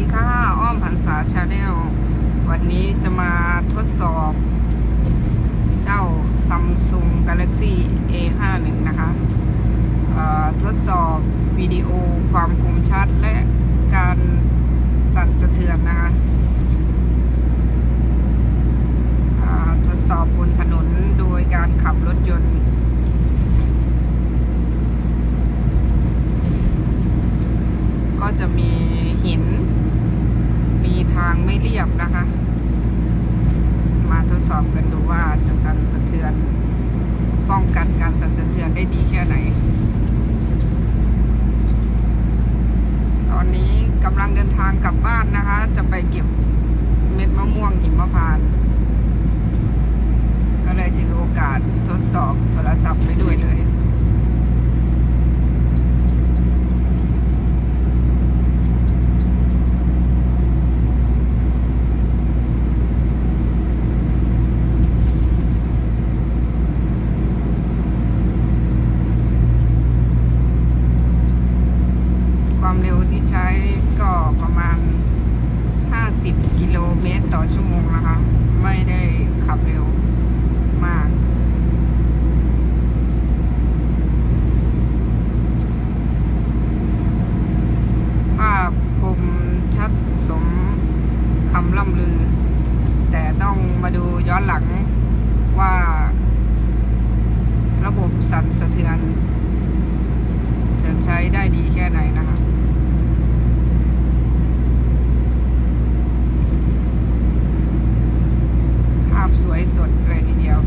ดีค่ะ อ้อมหันษาชาแนลวันนี้จะมาทดสอบ เจ้า Samsung Galaxy A51 นะคะ ทดสอบวิดีโอความคมชัดและการสั่นสะเทือนนะคะ ทดสอบบนถนนโดยการขับรถยนต์ก็จะมีหิน ทางไม่เรียบนะคะ มาทดสอบกันดูว่าจะสั่นสะเทือน ป้องกันการสั่นสะเทือนได้ดีแค่ไหน ตอนนี้กำลังเดินทางกลับบ้านนะคะ จะไปเก็บเม็ดมะม่วงหิมพานต์ก็เลยถือโอกาสทดสอบโทรศัพท์ไปด้วยเลย ความเร็วที่ใช้ก็ประมาณ 50 กิโลเมตรต่อชั่วโมงนะคะ ไม่ได้ขับเร็วมาก ภาพคมชัดสมคำล่ำลือ แต่ต้องมาดูย้อนหลังว่าระบบสั่นสะเทือนจะใช้ได้ดีแค่ไหนนะคะ ภาพสวยสดเลยทีเดียว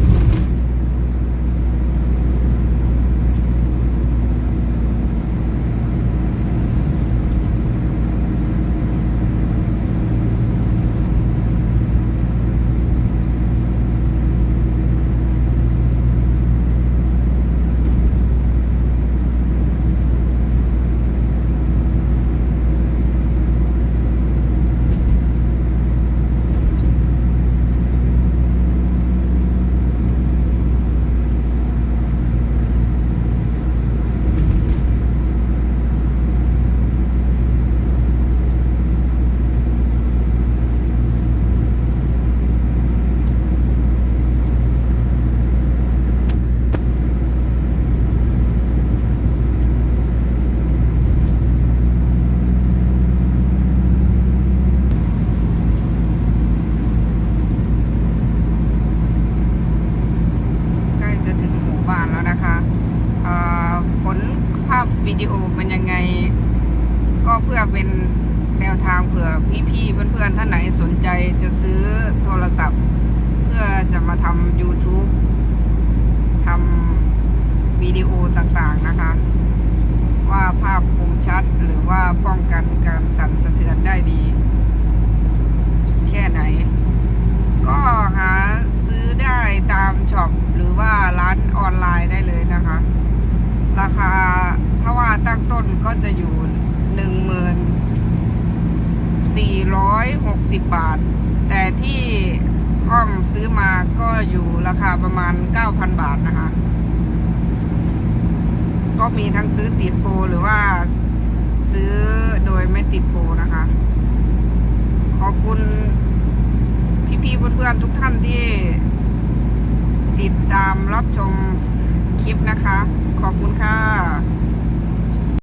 ใกล้จะถึงหมู่บ้านแล้วนะคะเอ่อผลภาพวิดีโอเป็นยังไง ก็เพื่อเป็นแนวทางเผื่อพี่ๆเพื่อนๆท่านไหนสนใจจะซื้อโทรศัพท์ เพื่อจะมาทำ YouTube ทำวิดีโอต่างๆนะคะ ว่าภาพคมชัดหรือว่าป้องกันการสั่นสะเทือนได้ดี แค่ไหน ก็หาซื้อได้ตามช็อปหรือว่าร้านออนไลน์ได้เลยนะคะ ราคาถ้าว่าตั้งต้นก็จะอยู่ มื่นสี่ร้อยหกสิบบาท แต่ที่อ้อมซื้อมาก็อยู่ราคาประมาณเก้าพันบาทนะคะ ก็มีทั้งซื้อติดโปรหรือว่าซื้อโดยไม่ติดโปรนะคะ ขอบคุณพี่ๆเพื่อนๆทุกท่านที่ติดตามรับชมคลิปนะคะ ขอบคุณค่ะ